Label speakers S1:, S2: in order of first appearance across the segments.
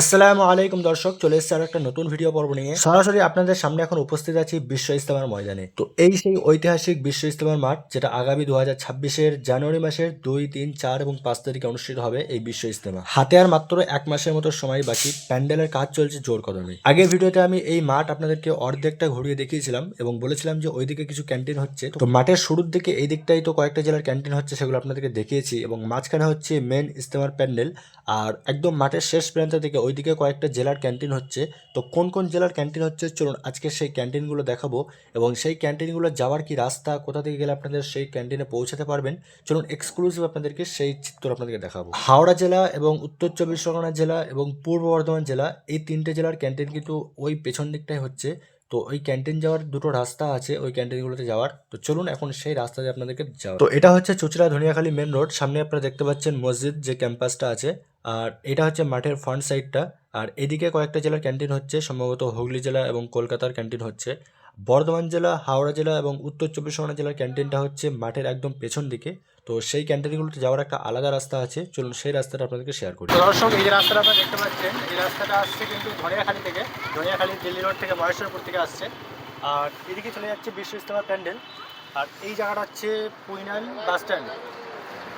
S1: আসসালামু আলাইকুম দর্শক, চলে এসেছে আর একটা নতুন ভিডিও পর্ব নিয়ে। সরাসরি আপনাদের সামনে এখন উপস্থিত আছি বিশ্ব ইস্তেমার ময়দানে। তো এই সেই ঐতিহাসিক বিশ্ব ইস্তেমার মাঠ, যেটা আগামী দু হাজার ছাব্বিশের জানুয়ারি মাসের দুই, তিন, চার এবং পাঁচ তারিখে অনুষ্ঠিত হবে এই বিশ্ব ইস্তেমা হাতে আর মাত্র এক মাসের মতো সময় বাকি, প্যান্ডেলের কাজ চলছে জোর কদমে। আগের ভিডিওতে আমি এই মাঠ আপনাদেরকে অর্ধেকটা ঘুরিয়ে দেখিয়েছিলাম এবং বলেছিলাম যে ওইদিকে কিছু ক্যান্টিন হচ্ছে। তো মাঠের শুরুর দিকে এই দিকটাই তো কয়েকটা জেলার ক্যান্টিন হচ্ছে সেগুলো আপনাদেরকে দেখিয়েছি এবং মাঝখানে হচ্ছে মেন ইস্তেমার প্যান্ডেল। আর একদম মাঠের শেষ প্রান্ত থেকে ওইদিকে কয়েকটা জেলার ক্যান্টিন হচ্ছে। তো কোন কোন জেলার ক্যান্টিন হচ্ছে? চলুন আজকে সেই ক্যান্টিনগুলো দেখাবো এবং সেই ক্যান্টিনগুলো যাওয়ার কি রাস্তা, কোথা থেকে গেলে আপনাদের সেই ক্যান্টিনে পৌঁছাতে পারবেন? চলুন এক্সক্লুসিভ আপনাদেরকে সেই চিত্র আপনাদেরকে দেখাবো। হাওড়া জেলা এবং উত্তর চব্বিশ পরগনা জেলা এবং পূর্ব বর্ধমান জেলা এই তিনটে জেলার ক্যান্টিন কিন্তু ওই পেছন দিকটাই হচ্ছে। তো ওই ক্যান্টিন যাওয়ার দুটো রাস্তা আছে, ওই ক্যান্টিনগুলোতে যাওয়ার। তো চলুন এখন সেই রাস্তা দিয়ে আপনাদেরকে যাওয়া তো এটা হচ্ছে চুচড়া ধনিয়াখালী মেন রোড সামনে আপনারা দেখতে পাচ্ছেন মসজিদ যে ক্যাম্পাসটা আছে। আর এটা হচ্ছে মাঠের ফ্রন্ট সাইডটা আর এদিকে কয়েকটা জেলার ক্যান্টিন হচ্ছে, সম্ভবত হুগলি জেলা এবং কলকাতার ক্যান্টিন হচ্ছে। বর্ধমান জেলা, হাওড়া জেলা এবং উত্তর চব্বিশ পরগনা জেলার ক্যান্টিনটা হচ্ছে মাঠের একদম পেছন দিকে। তো সেই ক্যান্টিনগুলোতে যাওয়ার একটা আলাদা রাস্তা আছে। চলুন সেই রাস্তাটা আপনাদেরকে শেয়ার করি।
S2: দর্শক, এই যে রাস্তাটা আপনারা দেখতে পাচ্ছেন। এই রাস্তাটা আসছে কিন্তু ধনিয়াখালী থেকে। ধনিয়াখালী দিল্লি রোড থেকে মহেশ্বরপুর থেকে আসছে। আর এদিকে চলে যাচ্ছে বিশ্ব ইস্তেমা প্যান্ডেল। আর এই জায়গাটা হচ্ছে Puinan bus stand.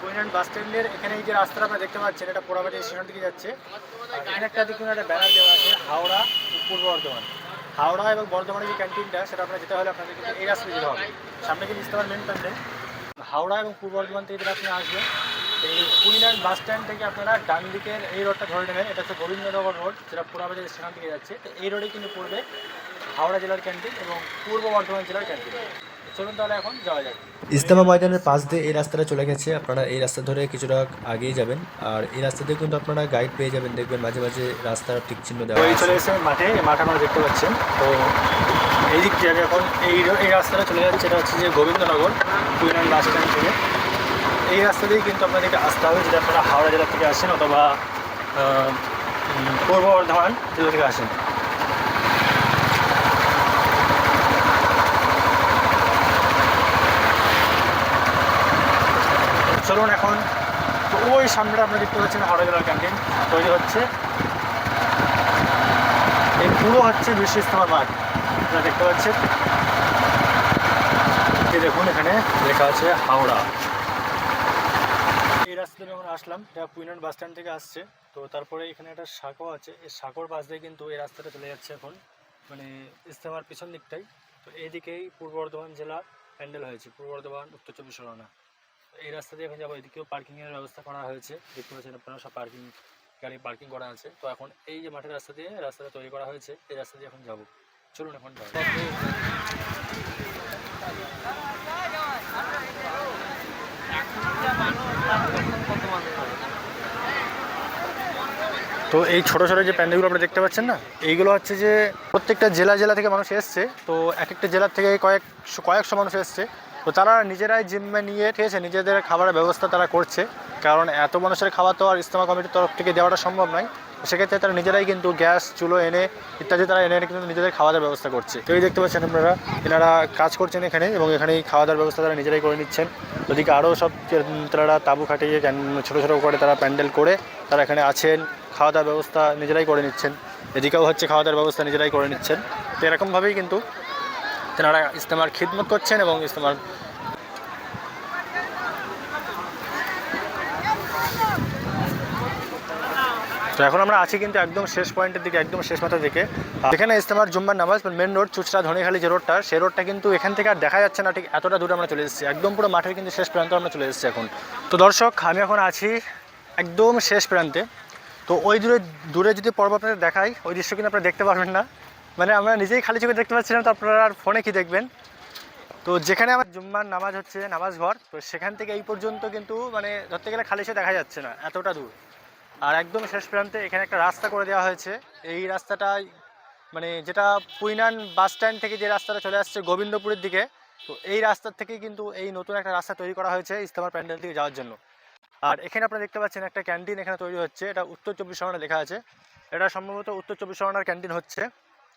S2: Puinan bus স্ট্যান্ডের এখানে এই যে রাস্তাটা আপনারা দেখতে পাচ্ছেন, এটা পোড়ামাটি স্টেশন থেকে যাচ্ছে। এখানে একটা দেখুন একটা ব্যানার দেওয়া আছে, হাওড়া পূর্ব বর্ধমান। হাওড়া এবং বর্ধমানের যে ক্যান্টিনটা সেটা আপনার যেতে হলে আপনাদের এই রাস্তায় যেতে হবে। সামনে কিন্তু ইস্তেমার মেন প্যান্ডেল। হাওড়া এবং পূর্ব বর্ধমান থেকে আপনি আসবেন এই কুইনান বাস স্ট্যান্ড থেকে আপনারা ডান দিকের এই রোডটা ধরে নেবেন। এটা হচ্ছে গোবিন্দনগর রোড যেটা পুরাবাজার স্টেশন থেকে যাচ্ছে। তো এই রোডে কিন্তু পড়বে হাওড়া জেলার ক্যান্টিন এবং পূর্ব বর্ধমান জেলার ক্যান্টিন চলুন তাহলে এখন যাওয়া যাক।
S1: ইস্তেমা ময়দানের পাশ দিয়ে এই রাস্তাটা চলে গেছে। আপনারা এই রাস্তা ধরে কিছুটা আগিয়ে যাবেন। আর এই রাস্তা দিয়ে কিন্তু আপনারা গাইড পেয়ে যাবেন। দেখবেন মাঝে মাঝে রাস্তার ঠিক চিহ্ন দেওয়া আছে।
S2: চলে এসে মাঠে। এই মাঠ আপনারা দেখতে পাচ্ছেন। তো এই দিক থেকে এখন এই এই রাস্তাটা চলে যাচ্ছে। এটা হচ্ছে যে গোবিন্দনগর। কুইনান বাস স্ট্যান্ড থেকে। এই রাস্তা দিয়েই কিন্তু আপনাদেরকে আসতে হবে, যদি আপনারা হাওড়া জেলা থেকে আসেন অথবা পূর্ব বর্ধমান জেলা থেকে আসেন। চলুন এখন, তো ওই সামনেটা আপনারা দেখতে পাচ্ছেন হাওড়া জেলার ক্যান্টিন তৈরি হচ্ছে। এই পুরো হচ্ছে বিশ্ব ইস্তেমা মাঠ, আপনারা দেখতে পাচ্ছেন। দেখুন, এখানে লেখা আছে হাওড়া। এই রাস্তা যখন আসলাম, এটা পুইনান বাস স্ট্যান্ড থেকে আসছে। তো তারপরে এখানে একটা সাঁকো আছে, এই সাঁকোর পাশ দিয়ে কিন্তু এই রাস্তাটা চলে যাচ্ছে এখন মানে ইস্তেমার পিছন দিকটাই। তো এইদিকেই পূর্ব বর্ধমান জেলা হ্যান্ডেল হয়েছে, পূর্ব বর্ধমান, উত্তর চব্বিশ পরগনা। এই রাস্তা দিয়ে এখন যাব, এদিকেও পার্কিংয়ের ব্যবস্থা করা হয়েছে, দেখতে পাচ্ছেন আপনারা সব পার্কিং গাড়ি পার্কিং করা আছে। তো এখন এই যে মাঠের রাস্তা দিয়ে রাস্তাটা তৈরি করা হয়েছে, এই রাস্তা দিয়ে এখন যাব। চলুন এখন তো এই ছোট ছোট যে প্যান্ডেলগুলো আপনারা দেখতে পাচ্ছেন না, এইগুলো হচ্ছে যে প্রত্যেকটা জেলা জেলা থেকে মানুষ এসছে। তো এক একটা জেলার থেকে কয়েক কয়েকশো মানুষ এসছে। তো তারা নিজেরাই জিম্মে নিয়ে, ঠিক নিজেদের খাবারের ব্যবস্থা তারা করছে। কারণ এত মানুষের খাবার তো আর ইস্তেমা কমিটির তরফ থেকে দেওয়াটা সম্ভব নয়। সেক্ষেত্রে তারা নিজেরাই কিন্তু গ্যাস, চুলো এনে ইত্যাদি তারা এনে কিন্তু নিজেদের খাওয়া দাওয়ার ব্যবস্থা করছে। তো এই দেখতে পাচ্ছেন আপনারা, এনারা কাজ করছেন এখানে এবং এখানেই খাওয়া দাওয়ার ব্যবস্থা তারা নিজেরাই করে নিচ্ছেন। ওদিকে আরও সব তারা তাঁবু খাটিয়ে ছোটো ছোটো করে তারা প্যান্ডেল করে তারা এখানে আছেন, খাওয়া দাওয়ার ব্যবস্থা নিজেরাই করে নিচ্ছেন। এদিকেও হচ্ছে খাওয়া দাওয়ার ব্যবস্থা নিজেরাই করে নিচ্ছেন। তো এরকমভাবেই কিন্তু তেনারা ইস্তেমার খিদমত করছেন এবং ইস্তেমার তো এখন আমরা আছি কিন্তু একদম শেষ পয়েন্টের দিকে, একদম শেষ মাথার দিকে। যেখানে ইস্তেমার জুম্মার নামাজ মেন রোড চুচড়া ধনিখালি যে রোডটা সেই রোডটা কিন্তু এখান থেকে আর দেখা যাচ্ছে না, ঠিক এতটা দূরে আমরা চলে এসেছি। একদম পুরো মাঠের কিন্তু শেষ প্রান্ত আমরা চলে এসেছি এখন। তো দর্শক, আমি এখন আছি একদম শেষ প্রান্তে। তো ওই দূরে দূরে যদি পর্ব আপনাদের দেখাই, ওই দৃশ্য কিন্তু আপনারা দেখতে পারবেন না। মানে আমরা নিজেই খালি চোখে দেখতে পাচ্ছিলাম তো আপনারা আর ফোনে কি দেখবেন? তো যেখানে আমার জুম্মার নামাজ হচ্ছে নামাজ ঘর, তো সেখান থেকে এই পর্যন্ত কিন্তু মানে ধরতে গেলে খালি সে দেখা যাচ্ছে না, এতটা দূর। আর একদম শেষ প্রান্তে এখানে একটা রাস্তা করে দেওয়া হয়েছে। এই রাস্তাটাই মানে যেটা পুইনান বাস স্ট্যান্ড থেকে যে রাস্তাটা চলে আসছে গোবিন্দপুরের দিকে, তো এই রাস্তার থেকেই কিন্তু এই নতুন একটা রাস্তা তৈরি করা হয়েছে ইস্তেমার প্যান্ডেল থেকে যাওয়ার জন্য। আর এখানে আপনারা দেখতে পাচ্ছেন একটা ক্যান্টিন এখানে তৈরি হচ্ছে, এটা উত্তর চব্বিশ পরগনা লেখা আছে। এটা সম্ভবত উত্তর চব্বিশ পরগনার ক্যান্টিন হচ্ছে।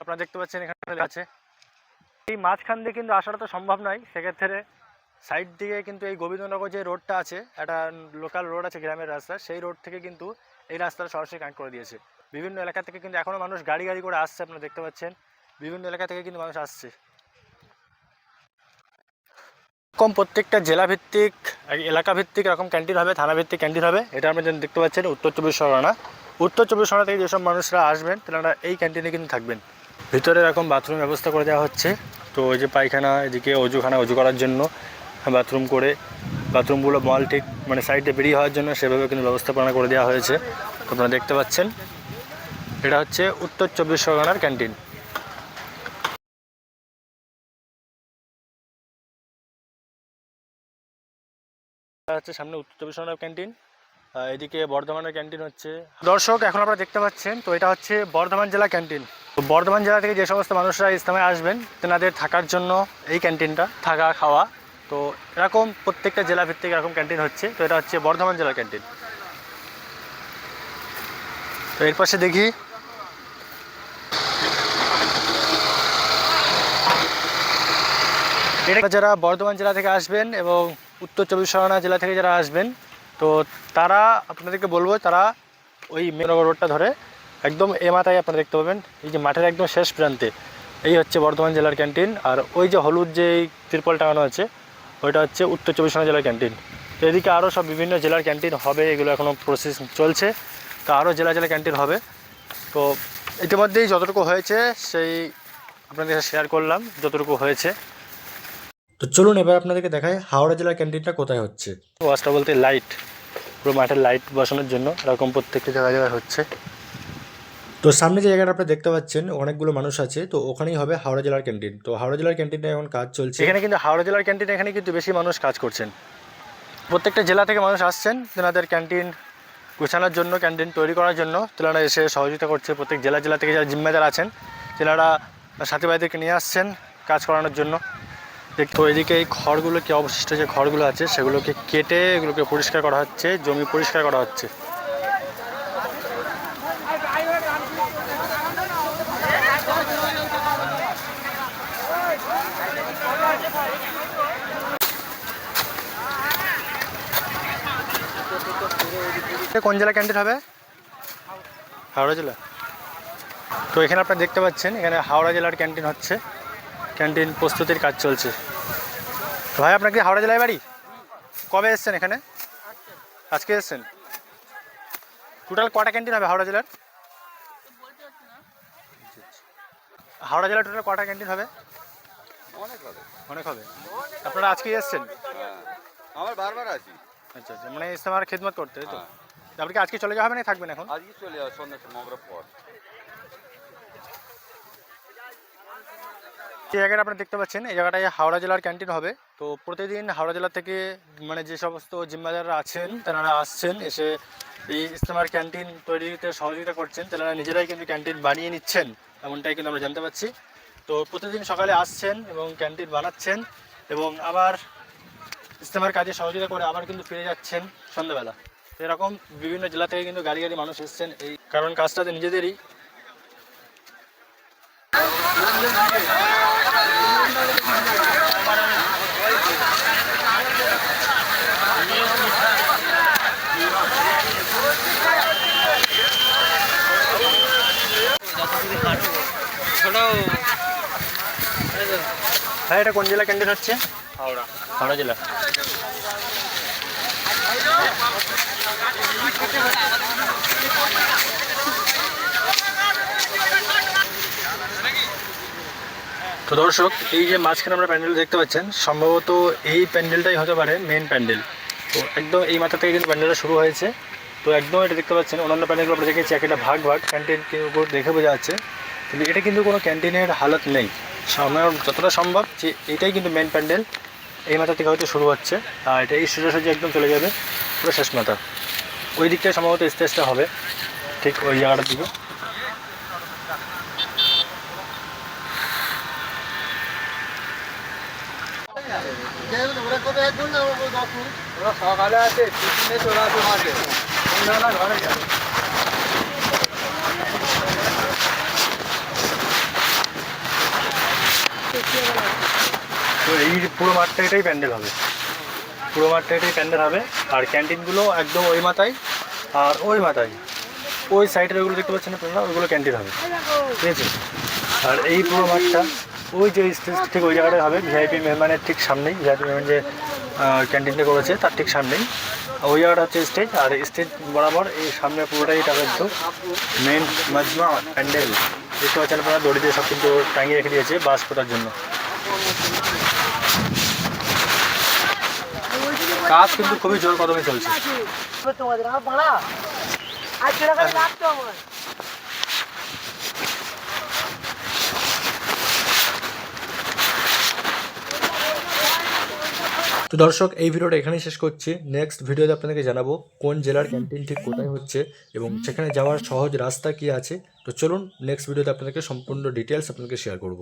S2: আপনারা দেখতে পাচ্ছেন এখানে আছে। এই মাঝখান দিয়ে কিন্তু আসাটা তো সম্ভব নয়, সেক্ষেত্রে সাইড দিকে কিন্তু এই গোবিন্দনগর যে রোডটা আছে, একটা লোকাল রোড আছে গ্রামের রাস্তা, সেই রোড থেকে কিন্তু এই রাস্তাটা সরাসরি কানেক্ট করে দিয়েছে। বিভিন্ন এলাকা থেকে কিন্তু এখনও মানুষ গাড়ি গাড়ি করে আসছে, আপনারা দেখতে পাচ্ছেন। বিভিন্ন এলাকা থেকে কিন্তু মানুষ আসছে। কম প্রত্যেকটা জেলা ভিত্তিক এলাকা ভিত্তিক এরকম ক্যান্টিন হবে থানা ভিত্তিক ক্যান্টিন হবে, এটা আপনি যেন দেখতে পাচ্ছেন উত্তর চব্বিশ পরগনা। উত্তর চব্বিশ পরগনা থেকে যেসব মানুষরা আসবেন তারা এই ক্যান্টিনে কিন্তু থাকবেন। ভিতরে এরকম বাথরুম ব্যবস্থা করে দেওয়া হচ্ছে। তো ওই যে পায়খানা, এদিকে অজুখানা অজু করার জন্য। বাথরুম করে, বাথরুমগুলো মল ঠিক মানে সাইডে বেরিয়ে হওয়ার জন্য সেভাবে কিন্তু ব্যবস্থাপনা করে দেওয়া হয়েছে। আপনারা দেখতে পাচ্ছেন, এটা হচ্ছে উত্তর চব্বিশ পরগনার ক্যান্টিন। হচ্ছে সামনে উত্তর চব্বিশ পরগনার ক্যান্টিন এদিকে বর্ধমানের ক্যান্টিন হচ্ছে। দর্শক, এখন আপনারা দেখতে পাচ্ছেন, তো এটা হচ্ছে বর্ধমান জেলা ক্যান্টিন। তো বর্ধমান জেলা থেকে যে সমস্ত মানুষরা ইসলামে আসবেন, তেনাদের থাকার জন্য এই ক্যান্টিনটা, থাকা, খাওয়া। তো এরকম প্রত্যেকটা জেলা ভিত্তিক এরকম ক্যান্টিন হচ্ছে। তো এটা হচ্ছে বর্ধমান জেলার ক্যান্টিন তো এর পাশে দেখি। যারা বর্ধমান জেলা থেকে আসবেন এবং উত্তর চব্বিশ পরগনা জেলা থেকে যারা আসবেন, তো তারা আপনাদেরকে বলব, তারা ওই মেনগর রোডটা ধরে একদম এ মাথায় আপনারা দেখতে পাবেন, এই যে মাঠের একদম শেষ প্রান্তে। এই হচ্ছে বর্ধমান জেলার ক্যান্টিন আর ওই যে হলুদ যে তিরপল টাঙানো আছে ওইটা হচ্ছে উত্তর চব্বিশ পরগনা জেলার ক্যান্টিন তো এদিকে আরও সব বিভিন্ন জেলার ক্যান্টিন হবে, এগুলো এখনও প্রসেস চলছে। তো আরও জেলা জেলা ক্যান্টিন হবে। তো ইতিমধ্যেই যতটুকু হয়েছে, সেই আপনাদের শেয়ার করলাম, যতটুকু হয়েছে।
S1: তো চলুন এবার আপনাদেরকে দেখায় হাওড়া জেলার ক্যান্টিনটা কোথায় হচ্ছে।
S2: ওয়াশটা বলতে লাইট পুরো মাঠে লাইট বসানোর জন্য, এরকম প্রত্যেকটা জায়গায় জায়গায় হচ্ছে।
S1: তো সামনে যে জায়গাটা আপনারা দেখতে পাচ্ছেন, অনেকগুলো মানুষ আছে, তো ওখানেই হবে হাওড়া জেলার ক্যান্টিন। তো হাওড়া জেলার ক্যান্টিনে এখন কাজ চলছে।
S2: এখানে কিন্তু হাওড়া জেলার ক্যান্টিন এখানে কিন্তু বেশি মানুষ কাজ করছেন। প্রত্যেকটা জেলা থেকে মানুষ আসছেন তেনাদের ক্যান্টিন গোছানোর জন্য, ক্যান্টিন তৈরি করার জন্য। তেনারা এসে সহযোগিতা করছে, প্রত্যেক জেলা জেলা থেকে যারা জিম্মেদার আছেন, তেনারা সাথী ভাইদেরকে নিয়ে আসছেন কাজ করানোর জন্য। তো এদিকে এই খড়গুলো কি অবশিষ্ট যে খড়গুলো আছে, সেগুলোকে কেটে এগুলোকে পরিষ্কার করা হচ্ছে, জমি পরিষ্কার করা হচ্ছে এটা কোন জেলা ক্যান্টিন হবে? হাওড়া জেলা। তো এখানে আপনারা দেখতে পাচ্ছেন এখানে হাওড়া জেলার ক্যান্টিন হচ্ছে। ক্যান্টিন প্রস্তুতির কাজ চলছে। ভাই আপনার কি হাওড়া জেলায় বাড়ি? কবে এসছেন এখানে? আজকে এসছেন? টোটাল কটা ক্যান্টিন হবে হাওড়া জেলার? হাওড়া জেলার টোটাল কটা ক্যান্টিন হবে?
S3: অনেক হবে।
S2: অনেক হবে। আপনারা আজকেই এসছেন?
S3: হ্যাঁ। আমার বারবার আছি।
S2: আচ্ছা আচ্ছা মানে ইস্তেমার খেদমত করতে তো?
S3: হ্যাঁ।
S2: আপনি কি আজকে চলে যাওয়া হবে না থাকবেন এখন?
S3: আজকে চলে যাও সন্ধ্যা মগরের পর।
S2: যে জায়গাটা আপনারা দেখতে পাচ্ছেন এই জায়গাটায় হাওড়া জেলার ক্যান্টিন হবে। তো প্রতিদিন হাওড়া জেলা থেকে মানে যে সমস্ত জিম্মাদাররা আছেন তেনারা আসছেন এসে এই ইস্তেমার ক্যান্টিন তৈরিতে সহযোগিতা করছেন তারা নিজেরাই কিন্তু ক্যান্টিন বানিয়ে নিচ্ছেন এমনটাই কিন্তু আমরা জানতে পারছি তো প্রতিদিন সকালে আসছেন এবং ক্যান্টিন বানাচ্ছেন এবং আবার ইস্তেমার কাজে সহযোগিতা করে আবার কিন্তু ফিরে যাচ্ছেন সন্ধ্যাবেলা। এরকম বিভিন্ন জেলা থেকে কিন্তু গাড়ি গাড়ি মানুষ এসছেন, এই কারণ কাজটাতে নিজেদেরই। হ্যাঁ এটা কোন জেলা ক্যান্টিন হচ্ছে? হাওড়া। হাওড়া জেলা? তো দর্শক, এই যে মাঝখানে আমরা প্যান্ডেল দেখতে পাচ্ছেন, সম্ভবত এই প্যান্ডেলটাই হতে পারে মেন প্যান্ডেল। তো একদম এই মাথা থেকে কিন্তু প্যান্ডেলটা শুরু হয়েছে। তো একদম এটা দেখতে পাচ্ছেন, অন্যান্য প্যান্ডেলগুলো আমরা দেখেছি একটা ভাগ ভাগ ক্যান্টিন উপর দেখে বোঝা যাচ্ছে। কিন্তু এটা কিন্তু কোনো ক্যান্টিনের হালত নেই। আমার যতটা সম্ভব যে এটাই কিন্তু মেন প্যান্ডেল। এই মাথা থেকে হয়তো শুরু হচ্ছে। আর এটা এই সোজাসুজি একদম চলে যাবে, পুরো শেষ মাথা ওই দিকটায় সম্ভবত স্টেজটা হবে, ঠিক ওই জায়গাটার দিকে।
S3: সকালে আছে আসবে মাঠে
S2: তো এই পুরো মাঠটা এটাই প্যান্ডেল হবে। পুরো মাঠটা এটাই প্যান্ডেল হবে। আর ক্যান্টিনগুলো একদম ওই মাথায় আর ওই মাথায়। ওই সাইডের ওগুলো দেখতে পাচ্ছেন আপনারা? ওইগুলো ক্যান্টিন হবে। ঠিক আছে? আর এই পুরো মাঠটা, ওই যে স্টেজ ঠিক ওই জায়গাটায় হবে। ভিআইপি মেহমানের ঠিক সামনেই, ভিআইপি মেহমান যে ক্যান্টিনটা করেছে, তার ঠিক সামনেই। ওই জায়গাটা হচ্ছে স্টেজ। আর স্টেজ বরাবর এই সামনে পুরোটাই এটা কিন্তু মেন মাজমা প্যান্ডেল। দেখতে পাচ্ছেন আপনারা দড়ি দিয়ে সব কিন্তু টাঙিয়ে রেখে দিয়েছে বাস করার জন্য। কাজ কিন্তু খুবই জোর কদমে চলছে।
S1: তো দর্শক, এই ভিডিওটা এখানেই শেষ করছি। নেক্সট ভিডিওতে আপনাদেরকে জানাব কোন জেলার ক্যান্টিন ঠিক কোথায় হচ্ছে এবং সেখানে যাওয়ার সহজ রাস্তা কি আছে। তো চলুন নেক্সট ভিডিওতে আপনাদেরকে সম্পূর্ণ ডিটেলস আপনাদেরকে শেয়ার করব।